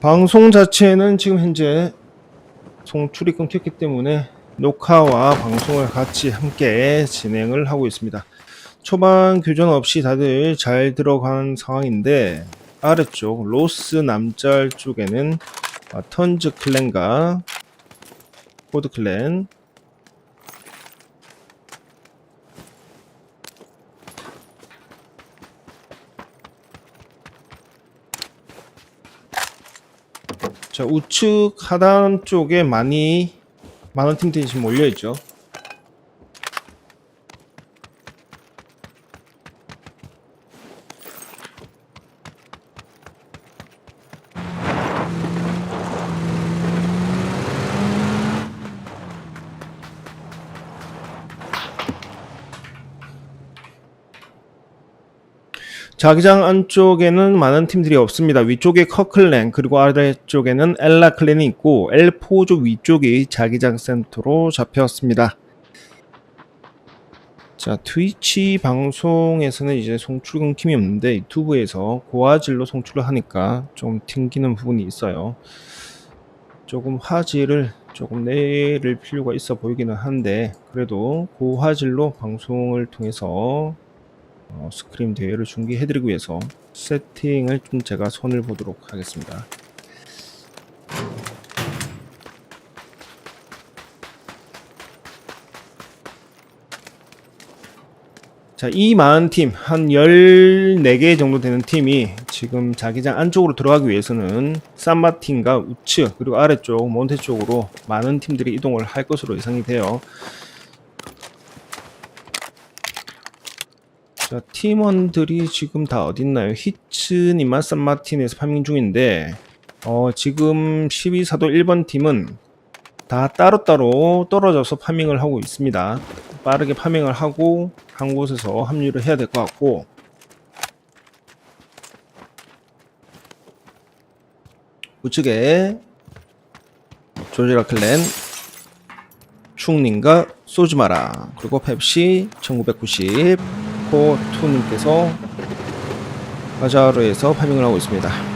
방송 자체는 지금 현재 송출이 끊겼기 때문에 녹화와 방송을 같이 함께 진행을 하고 있습니다. 초반 교전 없이 다들 잘 들어간 상황인데 아래쪽 로스 남짤 쪽에는 아, 턴즈 클랜과 코드 클랜 자 우측 하단 쪽에 많이 많은 팀들이 지금 몰려 있죠. 자기장 안쪽에는 많은 팀들이 없습니다. 위쪽에 커클랜 그리고 아래쪽에는 엘라 클랜이 있고 엘포조 위쪽이 자기장 센터로 잡혔습니다. 자 트위치 방송에서는 이제 송출 끊김이 없는데 유튜브에서 고화질로 송출을 하니까 좀 튕기는 부분이 있어요. 조금 화질을 조금 내릴 필요가 있어 보이기는 한데 그래도 고화질로 방송을 통해서 어, 스크림 대회를 중계해드리기 위해서 세팅을 좀 제가 손을 보도록 하겠습니다. 자, 이 많은 팀, 한 14개 정도 되는 팀이 지금 자기장 안쪽으로 들어가기 위해서는 산마틴과 우측, 그리고 아래쪽, 몬테 쪽으로 많은 팀들이 이동을 할 것으로 예상이 돼요. 자, 팀원들이 지금 다 어딨나요? 히츠니마 산마틴에서 파밍 중인데, 어, 지금 12사도 1번 팀은 다 따로따로 떨어져서 파밍을 하고 있습니다. 빠르게 파밍을 하고 한 곳에서 합류를 해야 될 것 같고, 우측에 조지라 클랜, 충님과 소주마라, 그리고 펩시 1990, 코투님께서 바자르에서 파밍을 하고 있습니다.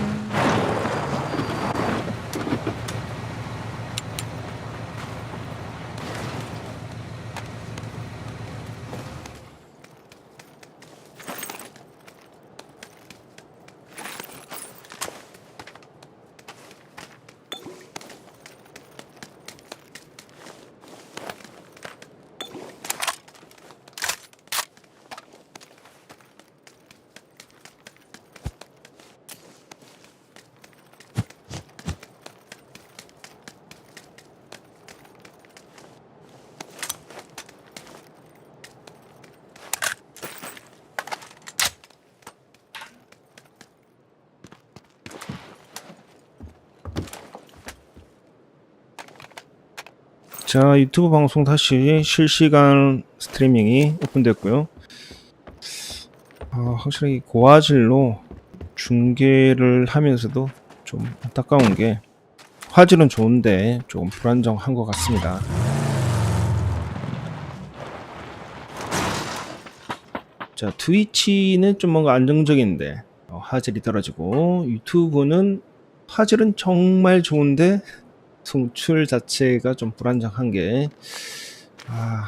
자, 유튜브 방송 다시 실시간 스트리밍이 오픈됐고요. 아, 확실히 고화질로 중계를 하면서도 좀 안타까운 게 화질은 좋은데 조금 불안정한 것 같습니다. 자, 트위치는 좀 뭔가 안정적인데 어, 화질이 떨어지고 유튜브는 화질은 정말 좋은데 송출 자체가 좀 불안정한 게, 아,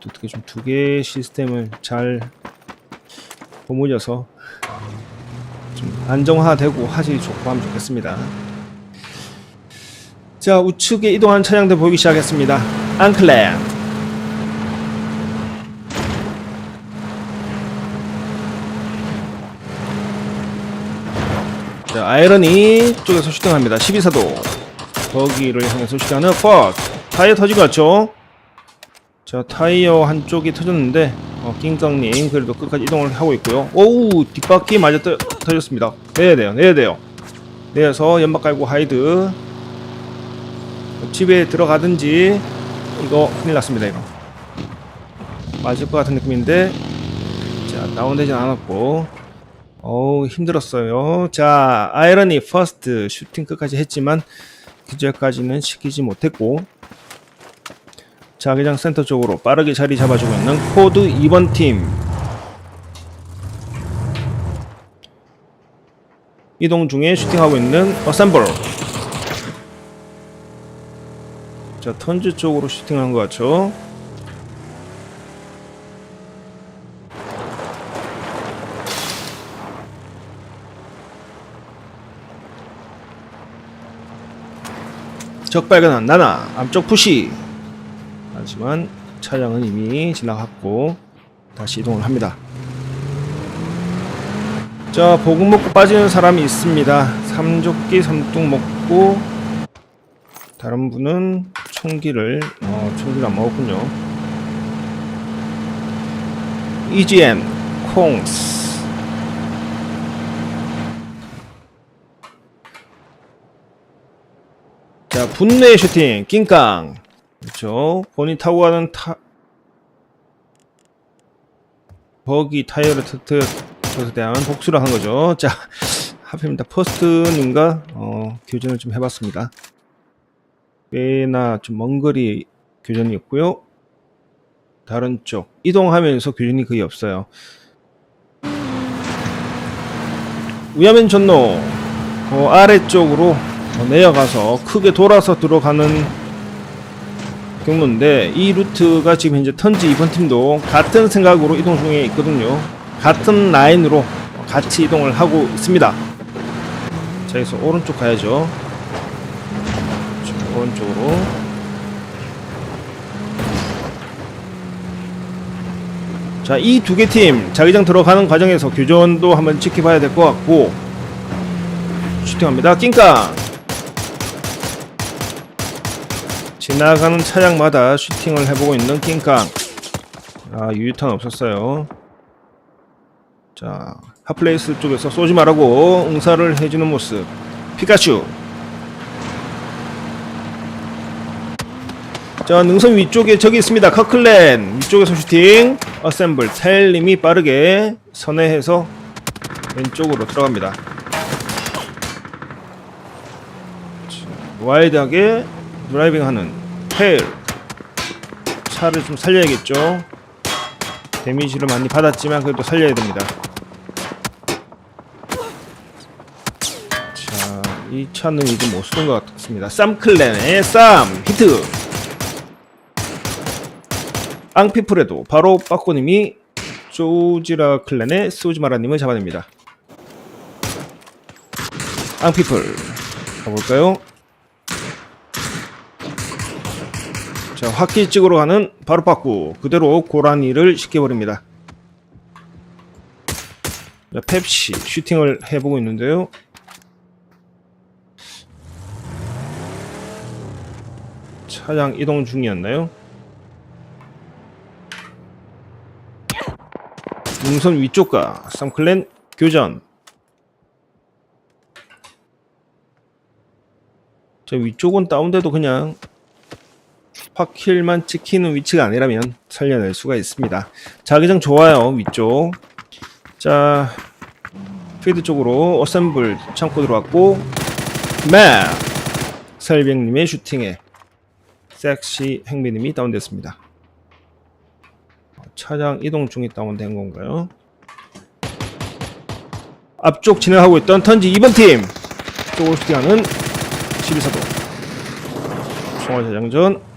또 어떻게 좀 두 개의 시스템을 잘 버무려서 좀 안정화되고 화질이 좋고 하면 좋겠습니다. 자, 우측에 이동하는 차량들 보이기 시작했습니다. 앙클랜. 자, 아이러니 쪽에서 슈팅합니다. 12사도. 거기를 향해서 시간은 퍽 타이어 터진 것 같죠? 자 타이어 한쪽이 터졌는데 어, 낑깡님 그래도 끝까지 이동을 하고 있고요. 오우 뒷바퀴 맞아 떠, 터졌습니다. 내야 돼요 내야 돼요. 내서 연막 깔고 하이드. 집에 들어가든지 이거 큰일 났습니다 이거. 맞을 것 같은 느낌인데 자 다운되진 않았고. 어우 힘들었어요. 자 아이러니 퍼스트. 슈팅 끝까지 했지만 기절까지는 시키지 못했고 자기장 센터 쪽으로 빠르게 자리 잡아주고 있는 코드 2번 팀. 이동 중에 슈팅하고 있는 어셈블 자 턴즈 쪽으로 슈팅한 것 같죠 적 발견한 나나? 앞쪽 푸시. 하지만 차량은 이미 지나갔고 다시 이동을 합니다. 자 보금 먹고 빠지는 사람이 있습니다. 삼조끼 삼뚝 먹고 다른 분은 총기를 어, 총기를 안 먹었군요. EGN 콩스 자 분내 슈팅 낑깡. 그렇죠. 본인 타고 가는 타 버기 타이어를 터트려서 대한 복수를 한 거죠. 자 하필입니다. 퍼스트님과 어, 교전을 좀 해봤습니다. 꽤나 좀 먼 거리 교전이었고요. 다른 쪽 이동하면서 교전이 거의 없어요. 우야면 전로 어, 아래쪽으로 어, 내려가서 크게 돌아서 들어가는 경로인데 이 루트가 지금 현재 턴즈 이번 팀도 같은 생각으로 이동 중에 있거든요. 같은 라인으로 같이 이동을 하고 있습니다. 자 여기서 오른쪽 가야죠. 자, 오른쪽으로. 자이 두 개 팀 자기장 들어가는 과정에서 교전도 한번 지켜봐야 될 것 같고 슈팅합니다. 낑깡 지나가는 차량마다 슈팅을 해보고 있는 킹깡. 아 유유탄 없었어요. 자 핫플레이스 쪽에서 쏘지 말라고 응사를 해주는 모습. 피카츄. 자 능선 위쪽에 저기 있습니다. 커클랜. 위쪽에서 슈팅. 어셈블. 텔님이 빠르게 선회해서 왼쪽으로 들어갑니다. 자, 와이드하게 드라이빙하는 헬 차를 좀 살려야겠죠? 데미지를 많이 받았지만 그래도 살려야 됩니다. 자 이 차는 이제 못 쓰는 것 같습니다. 쌈클랜의 쌈! 히트! 앙피플에도 바로 빠꼬님이 조지라 클랜의 소지마라님을 잡아냅니다. 앙피플 가볼까요? 자, 확기 찍으러 가는 바로 빠꾸 그대로 고라니를 시켜버립니다. 자, 펩시 슈팅을 해보고 있는데요. 차량 이동 중이었나요? 능선 위쪽과 쌈클랜 교전 자 위쪽은 다운돼도 그냥 파킬만 찍히는 위치가 아니라면 살려낼 수가 있습니다. 자기장 좋아요 위쪽. 자 필드 쪽으로 어셈블 창고 들어왔고 맵 설병님의 슈팅에 섹시 행비님이 다운됐습니다. 차량 이동 중에 다운된 건가요? 앞쪽 진행하고 있던 턴지 2번 팀 쪽으로 슈팅하는 12사도 총알 자장전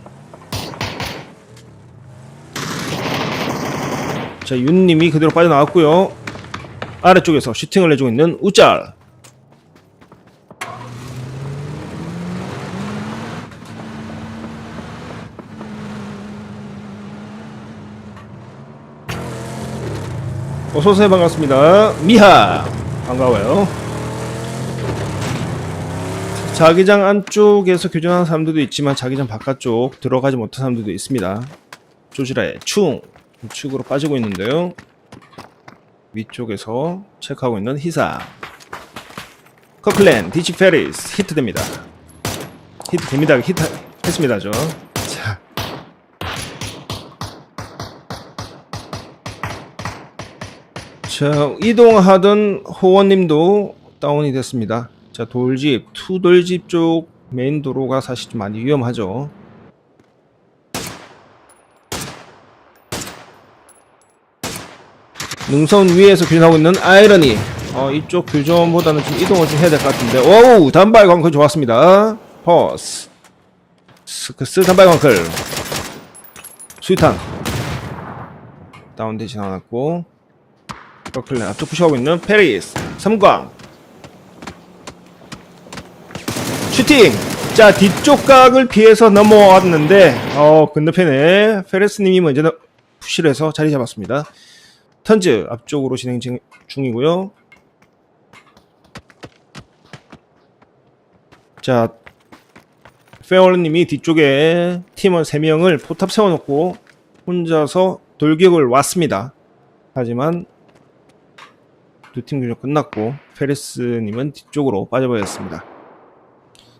자, 윤님이 그대로 빠져나왔고요. 아래쪽에서 슈팅을 해주고 있는 우짤. 어서오세요. 반갑습니다. 미하. 반가워요. 자기장 안쪽에서 교전하는 사람들도 있지만 자기장 바깥쪽 들어가지 못한 사람들도 있습니다. 조지라의 충. 우측으로 빠지고 있는데요. 위쪽에서 체크하고 있는 히사. 커클랜, 디치 페리스 히트됩니다. 히트됩니다. 히트 했습니다. 죠 자. 자, 이동하던 호원님도 다운이 됐습니다. 자, 돌집, 투돌집 쪽 메인 도로가 사실 좀 많이 위험하죠. 능선 위에서 교전하고 있는 아이러니 어, 이쪽 교전보다는 좀 이동을 좀 해야 될 것 같은데. 오우, 단발 광클 좋았습니다. 퍼스. 스크스 단발 광클. 수위탄. 다운되진 않았고. 버클레 앞쪽 푸시하고 있는 페리스. 삼광. 슈팅! 자, 뒤쪽 각을 피해서 넘어왔는데, 어, 건너편에 페레스님이 먼저 너- 푸시를 해서 자리 잡았습니다. 턴즈 앞쪽으로 진행 중- 중이고요. 자, 페어님이 뒤쪽에 팀원 3명을 포탑 세워놓고 혼자서 돌격을 왔습니다. 하지만 두 팀 교전 끝났고 페레스님은 뒤쪽으로 빠져버렸습니다.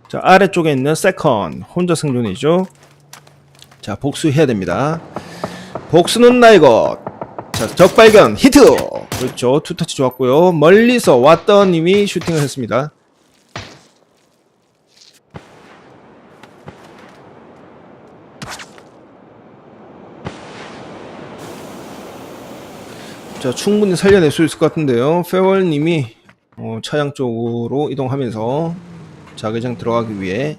자, 아래쪽에 있는 세컨 혼자 생존이죠. 자, 복수해야 됩니다. 복수는 나의 것. 자, 적발견 히트. 그렇죠. 투터치 좋았고요. 멀리서 왔던 님이 슈팅을 했습니다. 자, 충분히 살려낼 수 있을 것 같은데요. 페월 님이 어, 차량 쪽으로 이동하면서 자개장 들어가기 위해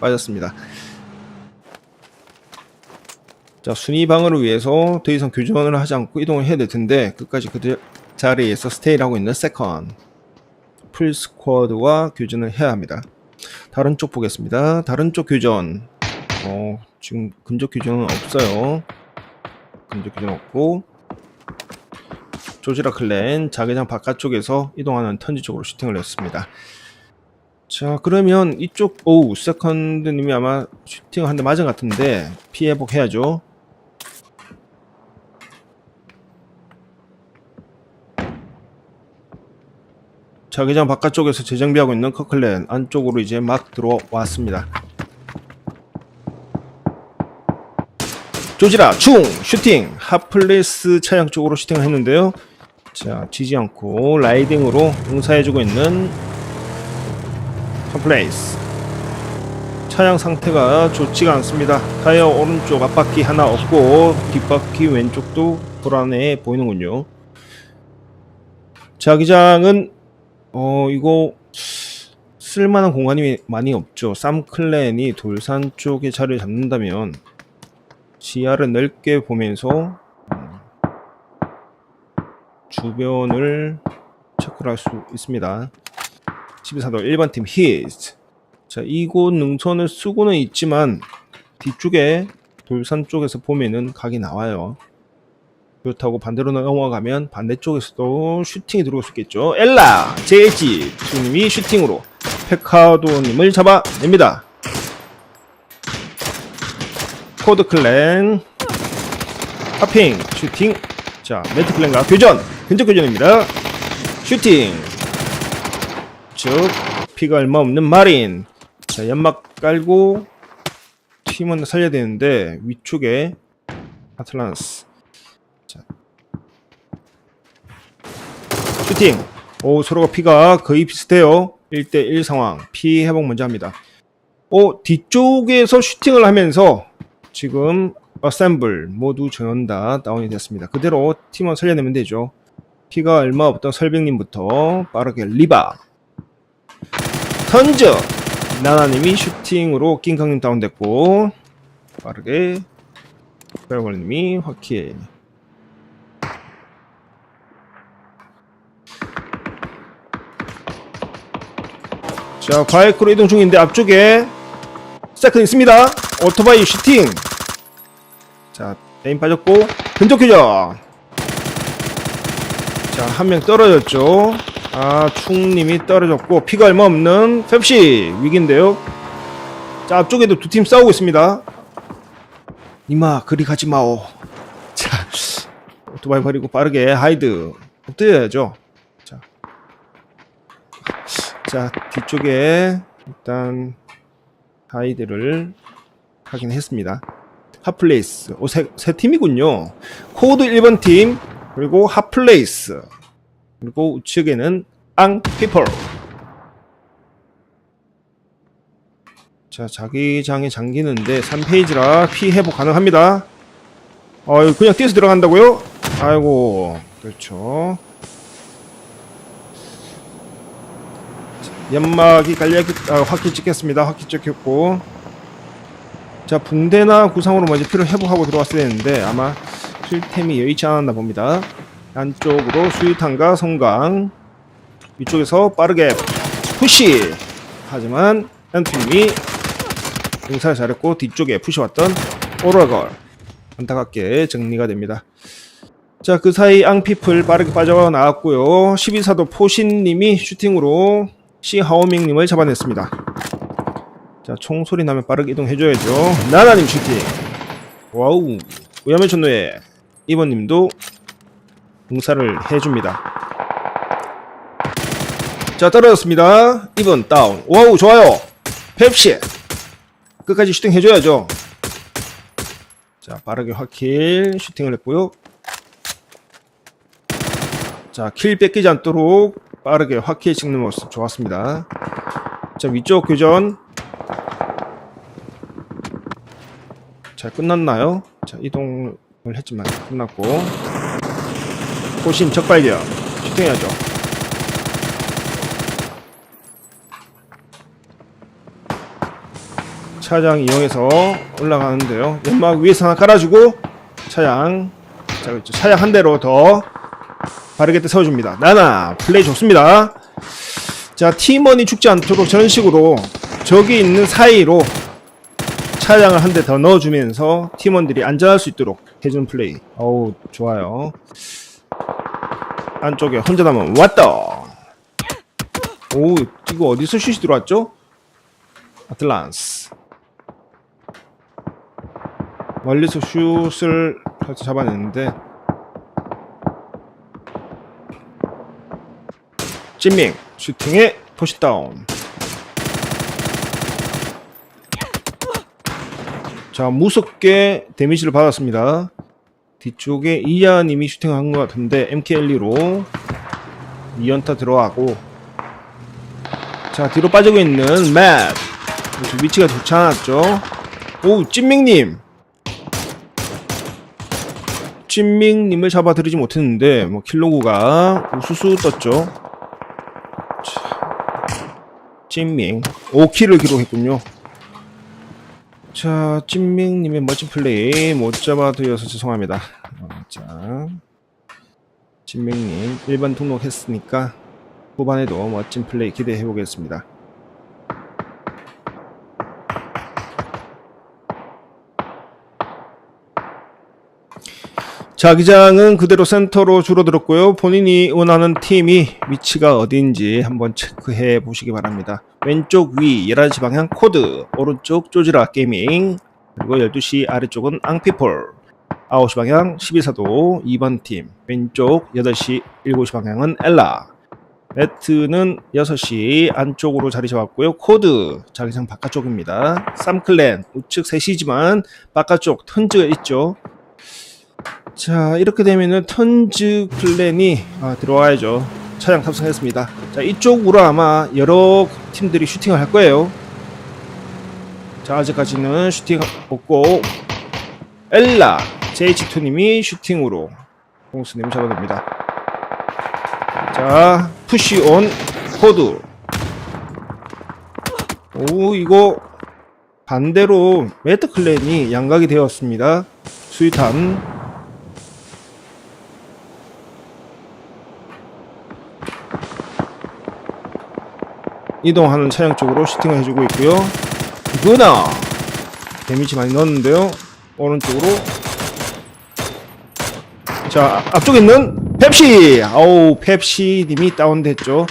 빠졌습니다. 자, 순위 방어를 위해서 더 이상 교전을 하지 않고 이동을 해야 될 텐데 끝까지 그 자리에서 스테이를 하고 있는 세컨 풀 스쿼드와 교전을 해야 합니다. 다른 쪽 보겠습니다. 다른 쪽 교전. 어, 지금 근접 교전은 없어요. 근접 교전 없고 조지라 클랜 자개장 바깥쪽에서 이동하는 턴지 쪽으로 슈팅을 했습니다. 자 그러면 이쪽 오우 세컨드님이 아마 슈팅을 한대 맞은 것 같은데 피해 복해야죠. 자기장 바깥쪽에서 재정비하고 있는 커클랜 안쪽으로 이제 막 들어왔습니다. 조지라 충 슈팅 핫플레스 차량 쪽으로 슈팅을 했는데요. 자 지지 않고 라이딩으로 응사해주고 있는 핫플레이스 차량 상태가 좋지가 않습니다. 타이어 오른쪽 앞바퀴 하나 없고 뒷바퀴 왼쪽도 불안해 보이는군요. 자기장은 어 이거 쓸만한 공간이 많이 없죠. 쌈클랜이 돌산 쪽에 자리를 잡는다면 지하를 넓게 보면서 음, 주변을 체크를 할 수 있습니다. 12사도 1번 팀 히트. 자, 이곳 능선을 쓰고는 있지만 뒤쪽에 돌산 쪽에서 보면은 각이 나와요. 그렇다고 반대로 넘어가면 반대쪽에서도 슈팅이 들어올 수 있겠죠. 엘라, 제지, 투님이 슈팅으로 페카도님을 잡아냅니다. 코드 클랜, 하핑, 슈팅. 자, 멘트 클랜과 교전, 근접 교전입니다. 슈팅. 즉, 피가 얼마 없는 마린. 자, 연막 깔고 팀원을 살려야 되는데 위쪽에 아틀란스. 슈팅. 오, 서로가 피가 거의 비슷해요. 1대1 상황. 피 회복 먼저 합니다. 오, 뒤쪽에서 슈팅을 하면서 지금 어셈블 모두 전원 다 다운이 됐습니다. 그대로 팀원 살려내면 되죠. 피가 얼마 없던 설백님부터 빠르게 리바 턴즈 나나님이 슈팅으로 킹강님 다운됐고 빠르게 별걸님이 확킬 자 바이크로 이동 중인데 앞쪽에 세컨 있습니다 오토바이 슈팅 자 에임 빠졌고 근접 교전 자한 명 떨어졌죠 아, 충님이 떨어졌고 피가 얼마 없는 펩시 위기인데요. 자, 앞쪽에도 두 팀 싸우고 있습니다. 이마 그리 가지 마오. 자, 오토바이 버리고 빠르게 하이드 엎드려야죠. 자, 자 뒤쪽에 일단 하이드를 하긴 했습니다. 핫플레이스, 오, 세, 세 팀이군요. 코드 1번 팀 그리고 핫플레이스. 그리고 우측에는 앙피플 자 자기장에 잠기는데 3페이지라 피 회복 가능합니다 어 그냥 뛰어서 들어간다고요? 아이고 그렇죠 연막이 깔려 아, 확기 찍겠습니다. 확기 찍혔고 자 붕대나 구상으로 먼저 피를 회복하고 들어왔어야 되는데 아마 필템이 여의치 않았나 봅니다. 안쪽으로 수유탄과 성강 위쪽에서 빠르게 푸시 하지만 엔팀이 응사를 잘했고 뒤쪽에 푸시 왔던 오라걸 안타깝게 정리가 됩니다. 자, 그 사이 앙피플 빠르게 빠져나왔고요. 12사도 포신님이 슈팅으로 시하오밍님을 잡아냈습니다. 자, 총소리 나면 빠르게 이동해줘야죠. 나나님 슈팅. 와우. 위험의 전노에 이번님도 응사를 해줍니다. 자, 떨어졌습니다. 이번 다운. 와우, 좋아요. 펩시. 끝까지 슈팅 해줘야죠. 자, 빠르게 확킬 슈팅을 했고요. 자, 킬 뺏기지 않도록 빠르게 확킬 찍는 모습 좋았습니다. 자, 위쪽 교전. 자, 끝났나요? 자, 이동을 했지만 끝났고. 호심 적발견. 슈팅해야죠. 차량 이용해서 올라가는데요. 연막 위에서 하나 깔아주고 차량 자 그렇죠. 차량 한 대로 더 바르게 세워줍니다. 나나 플레이 좋습니다. 자 팀원이 죽지 않도록 저런 식으로 저기 있는 사이로 차량을 한 대 더 넣어주면서 팀원들이 안전할 수 있도록 해주는 플레이. 어우 좋아요. 안쪽에 혼자 남은 왔다. 오 이거 어디서 슛이 들어왔죠? 아틀란스. 멀리서 슛을 잡아냈는데 찐밍 슈팅에 포시다운. 자 무섭게 데미지를 받았습니다. 뒤쪽에 이하님이 슈팅한 것 같은데 MKL리로 2연타 들어가고. 자 뒤로 빠지고 있는 맷 위치가 좋지 않았죠? 오 찐밍님. 찐밍님을 잡아드리지 못했는데 뭐 킬로그가 우수수 떴죠. 자, 찐밍 5킬을 기록했군요. 자, 찐밍님의 멋진 플레이 못 잡아드려서 죄송합니다. 어, 자, 찐밍님 1번 등록했으니까 후반에도 멋진 플레이 기대해 보겠습니다. 자기장은 그대로 센터로 줄어들었고요. 본인이 원하는 팀이 위치가 어디인지 한번 체크해 보시기 바랍니다. 왼쪽 위 11시 방향 코드, 오른쪽 쪼지라 게이밍, 그리고 12시 아래쪽은 앙피폴, 9시 방향 12사도 2번 팀, 왼쪽 8시 7시 방향은 엘라, 매트는 6시 안쪽으로 자리 잡았고요. 코드 자기장 바깥쪽입니다. 쌈클랜 우측 3시지만 바깥쪽 턴즈가 있죠. 자 이렇게 되면은 턴즈 플랜이 아, 들어와야죠. 차량 탑승했습니다. 자 이쪽으로 아마 여러 팀들이 슈팅을 할 거예요. 자 아직까지는 슈팅 없고. 엘라 JH2님이 슈팅으로 공수님 잡아냅니다. 자 푸시온 코드 오 이거 반대로 매트 클랜이 양각이 되었습니다. 수위탄 이동하는 차량 쪽으로 슈팅을 해주고 있고요. 그나 데미지 많이 넣었는데요. 오른쪽으로 자 앞쪽에 있는 펩시 아우 펩시님이 다운됐죠.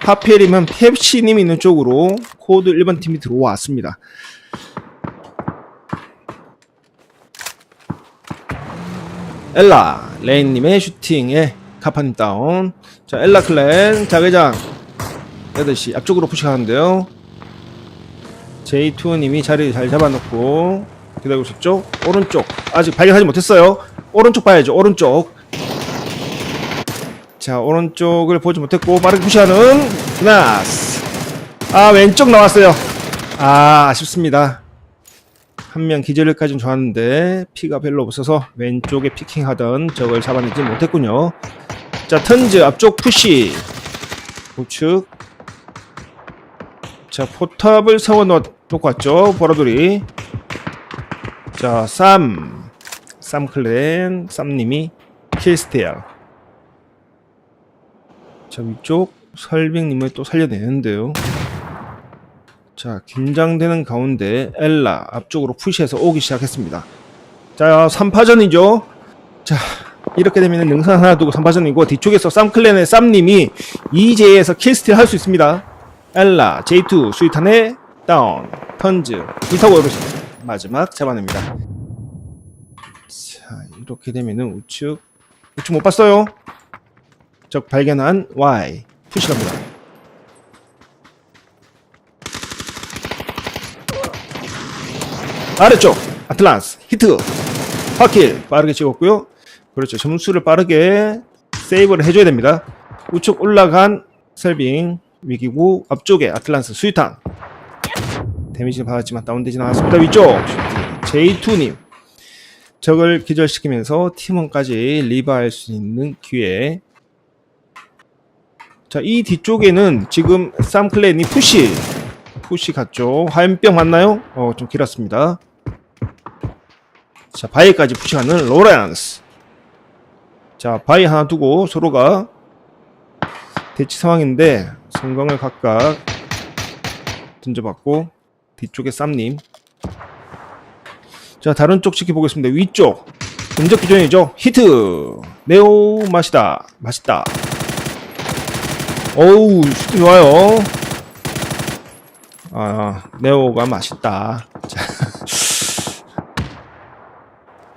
하필이면 펩시님이 있는 쪽으로 코드 1번 팀이 들어왔습니다. 엘라 레인님의 슈팅에 카파님 다운 자 엘라 클랜 자회장 8시. 앞쪽으로 푸시하는데요. J2님이 자리 잘 잡아놓고 기다리고 있었죠? 오른쪽. 아직 발견하지 못했어요. 오른쪽 봐야죠. 오른쪽. 자 오른쪽을 보지 못했고 빠르게 푸시하는 나스. 아 왼쪽 나왔어요. 아 아쉽습니다. 한 명 기절까지는 좋았는데 피가 별로 없어서 왼쪽에 피킹하던 적을 잡아내지 못했군요. 자 턴즈 앞쪽 푸시. 우측 자, 포탑을 세워 놓고 왔죠. 보라돌이. 자, 쌈. 쌈클랜, 쌈님이 킬스테어. 자, 위쪽 설빙님을 또 살려내는데요. 자, 긴장되는 가운데 엘라 앞쪽으로 푸시해서 오기 시작했습니다. 자, 3파전이죠. 자, 이렇게 되면 능선 하나 두고 3파전이고 뒤쪽에서 쌈클랜의 쌈님이 EJ에서 킬스틸 할 수 있습니다. 엘라, J2, 수이탄의 다운, 턴즈, 이타고 여러시 마지막 잡아냅니다. 자, 이렇게 되면은 우측 우측 못 봤어요. 적 발견한 Y 푸시 갑니다. 아래쪽 아틀란스 히트 파킬 빠르게 찍었고요. 그렇죠. 점수를 빠르게 세이브를 해줘야 됩니다. 우측 올라간 셀빙 위기고 앞쪽에 아틀란스 수유탄 데미지는 받았지만 다운되지 않았습니다. 위쪽 J2님 적을 기절시키면서 팀원까지 리바할 수 있는 기회 자, 이 뒤쪽에는 지금 쌈클랜이 푸시 푸시 같죠? 화염병 맞나요? 어, 좀 길었습니다. 자, 바위까지 푸시하는 로렌스. 자, 바위 하나 두고 서로가 대치 상황인데 성광을 각각 던져봤고 뒤쪽에 쌈님. 자, 다른 쪽 지켜보겠습니다. 위쪽 근접 기존이죠. 히트 네오 맛이다. 맛있다. 어우, 슈팅 좋아요. 아, 네오가 맛있다. 자,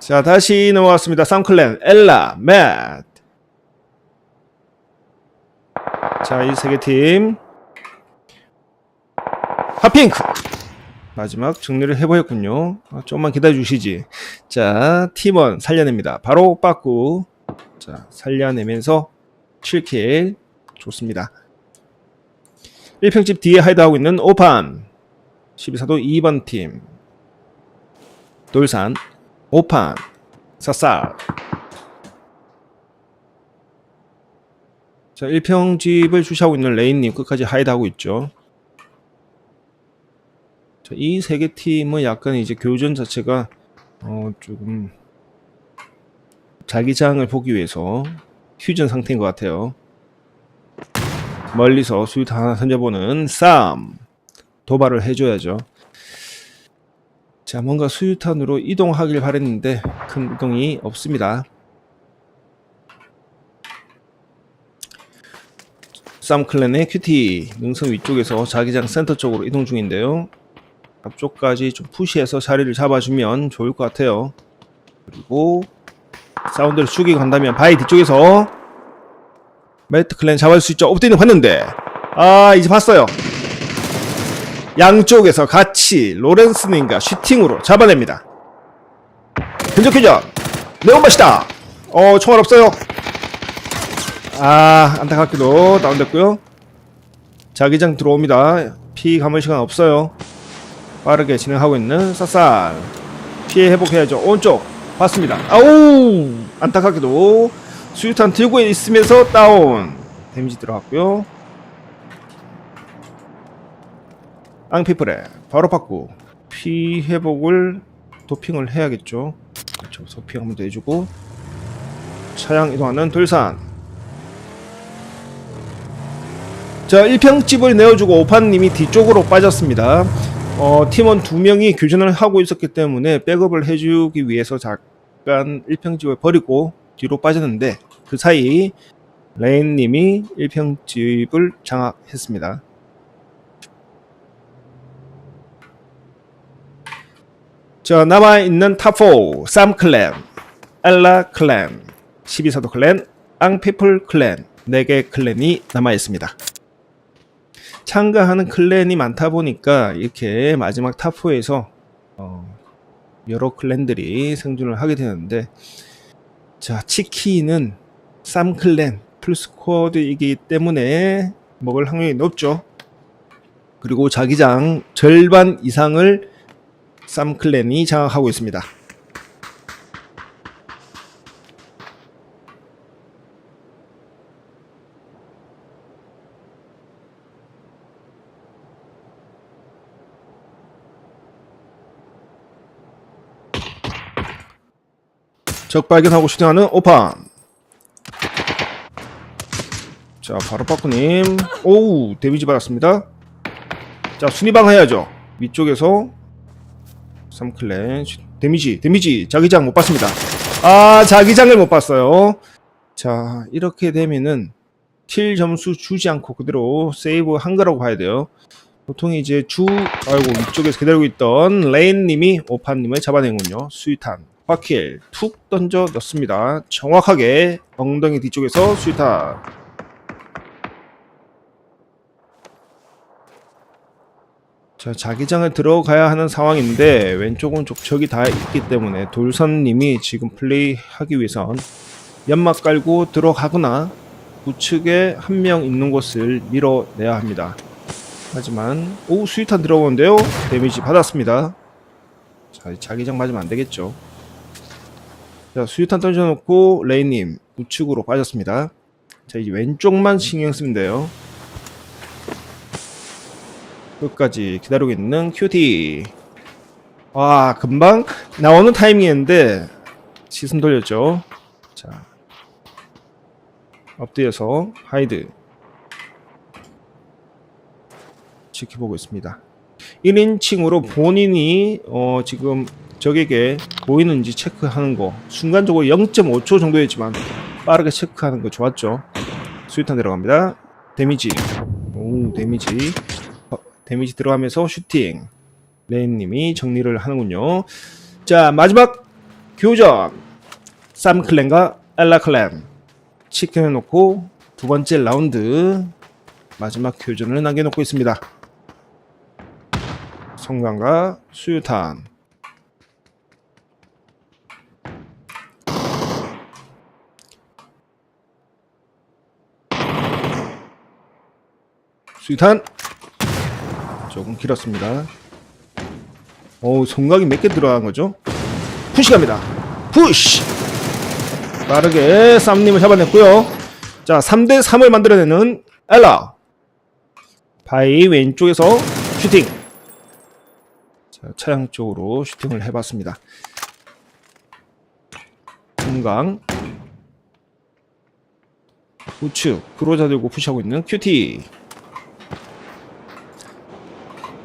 자 다시 넘어왔습니다. 쌈클랜, 엘라, 맷. 자, 이 세 개 팀. 핫핑크. 마지막 정리를 해보였군요. 아, 좀만 기다려주시지. 자, 팀원 살려냅니다. 바로 빠꾸. 자, 살려내면서 7킬. 좋습니다. 1평집 뒤에 하이드하고 있는 오판 12사도 2번 팀 돌산 오판 사살 자 1평집을 주시하고 있는 레인님 끝까지 하이드하고 있죠 자, 이 세 개 팀은 약간 이제 교전 자체가 어 조금 자기장을 보기 위해서 휴전 상태인 것 같아요 멀리서 수유탄 하나 던져보는 쌈 도발을 해줘야죠. 자 뭔가 수유탄으로 이동하길 바랬는데 큰 이동이 없습니다. 쌈클랜의 큐티 능선 위쪽에서 자기장 센터 쪽으로 이동 중인데요. 앞쪽까지 좀 푸시해서 자리를 잡아주면 좋을 것 같아요. 그리고 사운드를 죽이고 간다면 바위 뒤쪽에서 매트 클랜 잡을 수 있죠. 옵데이는 봤는데. 아, 이제 봤어요. 양쪽에서 같이 로렌스님과 슈팅으로 잡아냅니다. 근접 교전. 네온맛이다. 어, 총알 없어요. 아, 안타깝게도 다운됐고요. 자기장 들어옵니다. 피 감을 시간 없어요. 빠르게 진행하고 있는 쌀쌀. 피해 회복해야죠. 오른쪽 봤습니다. 아우, 안타깝게도 수류탄 들고 있으면서 다운 데미지 들어갔고요 앙피플에 바로 받고 피 회복을 도핑을 해야겠죠 그렇죠 서핑 한번 더 해주고 차량 이동하는 돌산 자 1평집을 내어주고 오판님이 뒤쪽으로 빠졌습니다 어, 팀원 두 명이 교전을 하고 있었기 때문에 백업을 해주기 위해서 잠깐 1평집을 버리고 뒤로 빠졌는데 그 사이 레인님이 1평집을 장악했습니다. 자 남아있는 탑4 쌈 클랜, 엘라 클랜, 12사도 클랜, 앙피플 클랜 4개 클랜이 남아있습니다. 참가하는 클랜이 많다 보니까 이렇게 마지막 탑4에서 어, 여러 클랜들이 생존을 하게 되는데 자, 치키는 쌈클랜 풀스쿼드이기 때문에 먹을 확률이 높죠. 그리고 자기장 절반 이상을 쌈클랜이 장악하고 있습니다. 적 발견하고 슈팅하는 오판. 자, 바로 빠꾸님. 오우, 데미지 받았습니다. 자, 순위방 해야죠. 위쪽에서 3클랜. 데미지, 데미지. 자기장 못 봤습니다. 아, 자기장을 못 봤어요. 자, 이렇게 되면은 킬 점수 주지 않고 그대로 세이브 한 거라고 봐야 돼요. 보통 이제 주, 아이고, 위쪽에서 기다리고 있던 레인님이 오판님을 잡아낸군요. 수위탄. 바퀴를 툭 던져 넣습니다. 정확하게 엉덩이 뒤쪽에서 수위탄. 자, 자기장을 들어가야 하는 상황인데 왼쪽은 족적이 다 있기 때문에 돌선님이 지금 플레이하기 위해선 연막 깔고 들어가거나 우측에 한 명 있는 곳을 밀어내야 합니다. 하지만 오 수위탄 들어오는데요. 데미지 받았습니다. 자, 자기장 맞으면 안 되겠죠. 자, 수위탄 던져놓고 레이님 우측으로 빠졌습니다. 자, 이제 왼쪽만 신경 쓰면 돼요. 끝까지 기다리고 있는 큐티. 와, 금방 나오는 타이밍이었는데 시선 돌렸죠. 자, 엎드려서 하이드 지켜보고 있습니다. 1인칭으로 본인이 어, 지금 적에게 보이는지 체크하는 거 순간적으로 0.5초 정도였지만 빠르게 체크하는 거 좋았죠. 수류탄 들어갑니다. 데미지 오 데미지 어, 데미지 들어가면서 슈팅 레인님이 정리를 하는군요. 자 마지막 교전 쌈클랜과 엘라클랜 치킨해놓고 두 번째 라운드 마지막 교전을 남겨놓고 있습니다. 성광과 수유탄 수유탄 조금 길었습니다. 오 성광이 몇 개 들어간 거죠? 푸시 갑니다. 푸시 빠르게 쌈님을 잡아냈고요. 자 3대 3을 만들어내는 엘라 바이 왼쪽에서 슈팅 자, 차량 쪽으로 슈팅을 해봤습니다. 금강 우측 그로자 들고 푸시하고 있는 큐티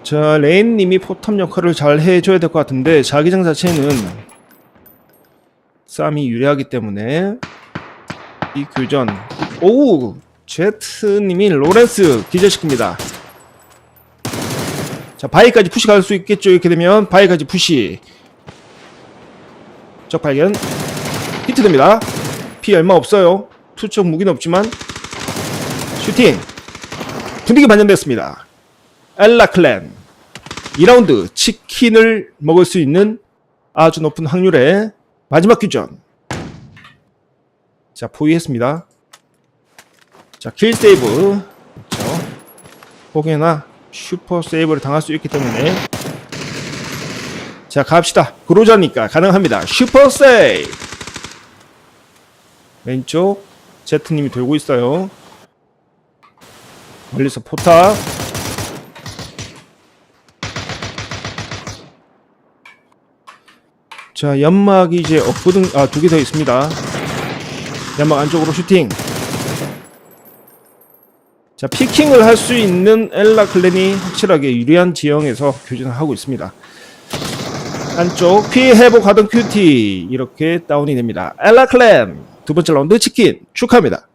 자 레인님이 포탑 역할을 잘 해줘야 될 것 같은데 자기장 자체는 싸움이 유리하기 때문에 이 교전. 오 제트님이 로렌스 기절시킵니다. 자 바위까지 푸시 갈 수 있겠죠? 이렇게 되면 바위까지 푸시. 적 발견. 히트됩니다. 피 얼마 없어요. 투척 무기는 없지만 슈팅. 분위기 반전됐습니다 엘라 클랜. 2라운드 치킨을 먹을 수 있는 아주 높은 확률의 마지막 규전. 자 포위했습니다. 자 킬 세이브. 그렇죠 혹여나 슈퍼 세이브를 당할 수 있기 때문에. 자 갑시다. 그로자니까 가능합니다. 슈퍼 세이브. 왼쪽 제트님이 돌고 있어요. 멀리서 포탑 자 연막이 이제 엎부등 아 두 개 더 있습니다. 연막 안쪽으로 슈팅. 자 피킹을 할 수 있는 엘라 클랜이 확실하게 유리한 지형에서 교전을 하고 있습니다. 안쪽 피해 회복하던 큐티. 이렇게 다운이 됩니다. 엘라 클랜 두 번째 라운드 치킨 축하합니다